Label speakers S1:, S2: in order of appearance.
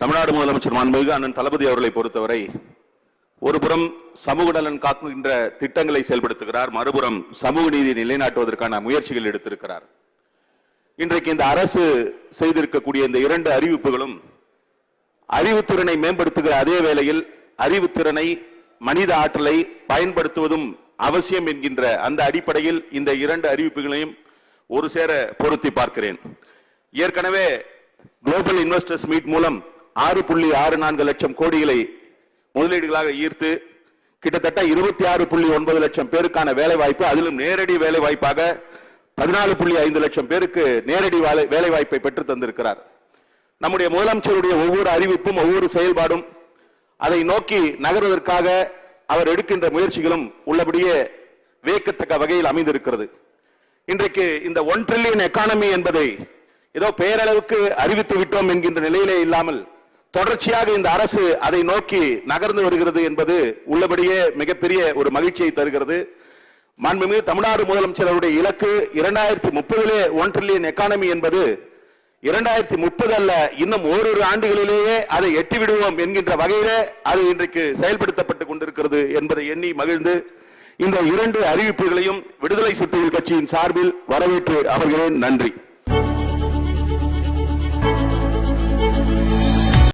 S1: தமிழ்நாடு முதலமைச்சர் மாண்புமிகு அண்ணன் தளபதி அவர்களை பொறுத்தவரை ஒருபுறம் சமூக நலன் காக்குகின்ற திட்டங்களை செயல்படுத்துகிறார் மறுபுறம் சமூக நீதி நிலைநாட்டுவதற்கான முயற்சிகள் எடுத்திருக்கிறார். இன்றைக்கு இந்த அரசு செய்திருக்கக்கூடிய இந்த இரண்டு அறிவிப்புகளும் அறிவுத்திறனை மேம்படுத்துகிற அதே வேளையில் அறிவுத்திறனை மனித ஆற்றலை பயன்படுத்துவதும் அவசியம் என்கின்ற அந்த அடிப்படையில் இந்த இரண்டு அறிவிப்புகளையும் ஒரு சேர பொருத்தி பார்க்கிறேன். ஏற்கனவே குளோபல் இன்வெஸ்டர்ஸ் மீட் மூலம் ஆறு புள்ளி ஆறு நான்கு லட்சம் கோடிகளை முதலீடுகளாக ஈர்த்து கிட்டத்தட்ட இருபத்தி ஆறு புள்ளி ஒன்பது லட்சம் பேருக்கான வேலை வாய்ப்பு அதிலும் நேரடி வேலை வாய்ப்பாக பதினாலு புள்ளி ஐந்து லட்சம் பேருக்கு நேரடி வேலை வாய்ப்பை பெற்று தந்திருக்கிறார். நம்முடைய முதலமைச்சருடைய ஒவ்வொரு அறிவிப்பும் ஒவ்வொரு செயல்பாடும் அதை நோக்கி நகர்வதற்காக அவர் எடுக்கின்ற முயற்சிகளும் உள்ளபடியே வியக்கத்தக்க வகையில் அமைந்திருக்கிறது. இன்றைக்கு இந்த ஒன் ட்ரில்லியன் எக்கானமி என்பதை ஏதோ பெயரளவுக்கு அறிவித்து விட்டோம் என்கின்ற நிலையிலே இல்லாமல் தொடர்ச்சியாக இந்த அரசு அதை நோக்கி நகர்ந்து வருகிறது என்பது உள்ளபடியே மிகப்பெரிய ஒரு மகிழ்ச்சியை தருகிறது. மாண்புமிகு தமிழ்நாடு முதலமைச்சர் அவருடைய இலக்கு இரண்டாயிரத்தி முப்பதிலே ஒன் ட்ரில்லியன் எக்கானமி என்பது இரண்டாயிரத்தி முப்பது அல்ல இன்னும் ஓரிரு ஆண்டுகளிலேயே அதை எட்டிவிடுவோம் என்கின்ற வகையிலே அது இன்றைக்கு செயல்படுத்தப்பட்டுக் கொண்டிருக்கிறது என்பதை எண்ணி மகிழ்ந்து இந்த இரண்டு அறிவிப்புகளையும் விடுதலை சிறுத்தைகள் கட்சியின் சார்பில் வரவேற்று அவர்களே நன்றி.